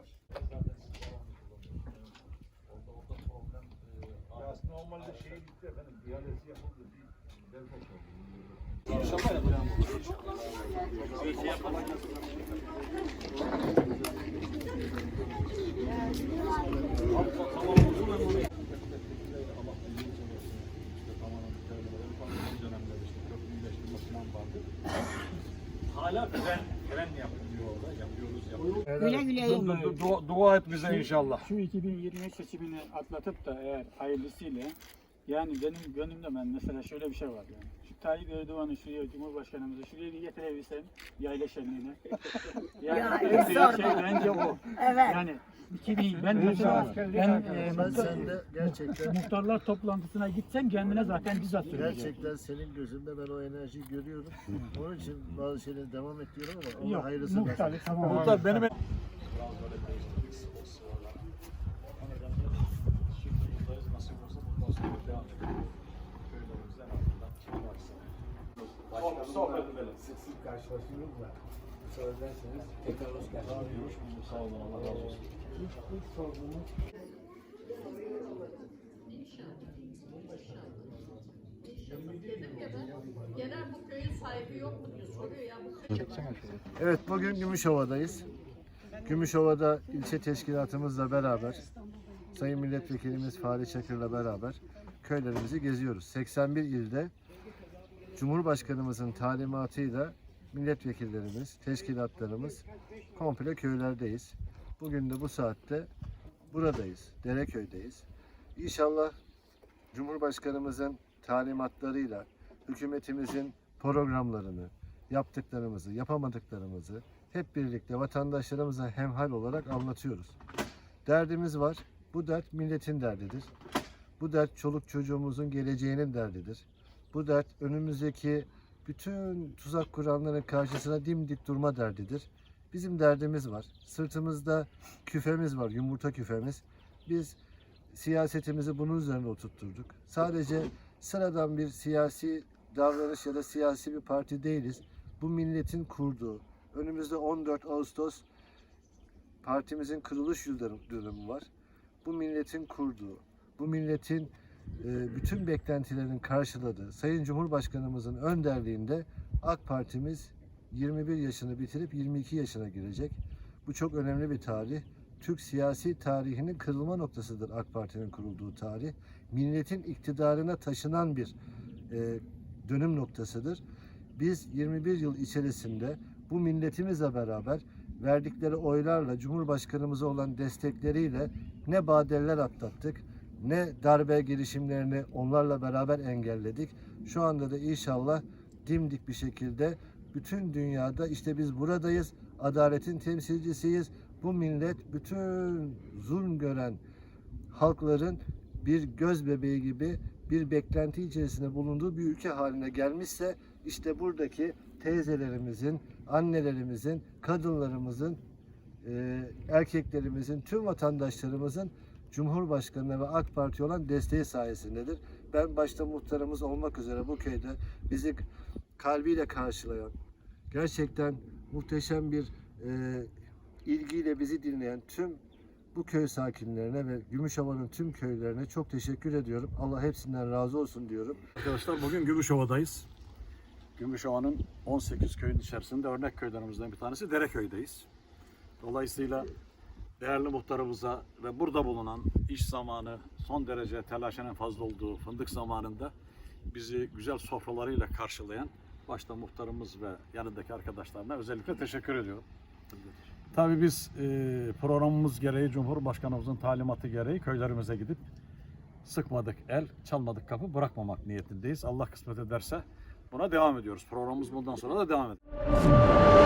var. Zaten siz devam ediyorsunuz. Orada orada problem. E, ya aslında normalde şey bitti efendim. Diyalesi yapıldı. Bir devlet oldu. Akşama yapacağım. Diyalesi yapalım. Tamam oldu mu? Hala ben fren, fren yapılıyor orada. Yapıyoruz, yapıyoruz. Güle güle yiyin. Du- du- du- dua et bize inşallah. Şu 2023 seçimini atlatıp da eğer hayırlısıyla yani benim gönlümde ben mesela şöyle bir şey var yani. Şu Tayyip Erdoğan'ı şuraya Cumhurbaşkanımızı şuraya bir getirebilsem yayla şenliğine. Yani Ya, en büyük sorma. şey bence o. Evet. Yani 2000 ben mesela ben e, muhtar- sen de gerçekten muhtarlar toplantısına gitsem kendine zaten bizzat söyleyeceğim. gerçekten senin gözünde ben o enerjiyi görüyorum. Onun için bazı şeyleri devam ettiriyorum ama Allah Yok, hayırlısı muhtar, versin. tamam. Muhtar benim Sohbet edelim. Sık sık karşılaşıyoruz da. Ederseniz tekrar hoş geldiniz. Sağ olun, Allah razı olsun. Bu köy Evet bugün Gümüşova'dayız. Gümüşova'da ilçe teşkilatımızla beraber Sayın Milletvekilimiz Fahri Çakır'la beraber köylerimizi geziyoruz. 81 ilde Cumhurbaşkanımızın talimatıyla milletvekillerimiz, teşkilatlarımız komple köylerdeyiz. Bugün de bu saatte buradayız, Dereköy'deyiz. İnşallah Cumhurbaşkanımızın talimatlarıyla hükümetimizin programlarını, yaptıklarımızı, yapamadıklarımızı hep birlikte vatandaşlarımıza hemhal olarak anlatıyoruz. Derdimiz var. Bu dert milletin derdidir. Bu dert çoluk çocuğumuzun geleceğinin derdidir. Bu dert önümüzdeki bütün tuzak kuranların karşısına dimdik durma derdidir. Bizim derdimiz var. Sırtımızda küfemiz var, yumurta küfemiz. Biz siyasetimizi bunun üzerine oturtturduk. Sadece sıradan bir siyasi davranış ya da siyasi bir parti değiliz. Bu milletin kurduğu, önümüzde 14 Ağustos partimizin kuruluş yıl dönüm- dönümü var. Bu milletin kurduğu, bu milletin bütün beklentilerin karşıladığı Sayın Cumhurbaşkanımızın önderliğinde AK Partimiz 21 yaşını bitirip 22 yaşına girecek. Bu çok önemli bir tarih. Türk siyasi tarihinin kırılma noktasıdır AK Parti'nin kurulduğu tarih. Milletin iktidarına taşınan bir e, dönüm noktasıdır. Biz 21 yıl içerisinde bu milletimizle beraber verdikleri oylarla, Cumhurbaşkanımıza olan destekleriyle ne badeller atlattık, ne darbe girişimlerini onlarla beraber engelledik. Şu anda da inşallah dimdik bir şekilde bütün dünyada işte biz buradayız, adaletin temsilcisiyiz. Bu millet bütün zulm gören halkların bir göz bebeği gibi bir beklenti içerisinde bulunduğu bir ülke haline gelmişse işte buradaki teyzelerimizin, annelerimizin, kadınlarımızın, erkeklerimizin, tüm vatandaşlarımızın Cumhurbaşkanı'na ve AK Parti olan desteği sayesindedir. Ben başta muhtarımız olmak üzere bu köyde bizi kalbiyle karşılayan, gerçekten muhteşem bir e, ilgiyle bizi dinleyen tüm bu köy sakinlerine ve Gümüşova'nın tüm köylerine çok teşekkür ediyorum. Allah hepsinden razı olsun diyorum. Arkadaşlar bugün Gümüşova'dayız. Gümüşova'nın 18 köyün içerisinde örnek köylerimizden bir tanesi Dereköy'deyiz. Dolayısıyla değerli muhtarımıza ve burada bulunan iş zamanı son derece telaşının fazla olduğu fındık zamanında bizi güzel sofralarıyla karşılayan başta muhtarımız ve yanındaki arkadaşlarına özellikle teşekkür ediyorum. Tabii biz e, programımız gereği Cumhurbaşkanımızın talimatı gereği köylerimize gidip sıkmadık el, çalmadık kapı bırakmamak niyetindeyiz. Allah kısmet ederse buna devam ediyoruz. Programımız bundan sonra da devam edecek.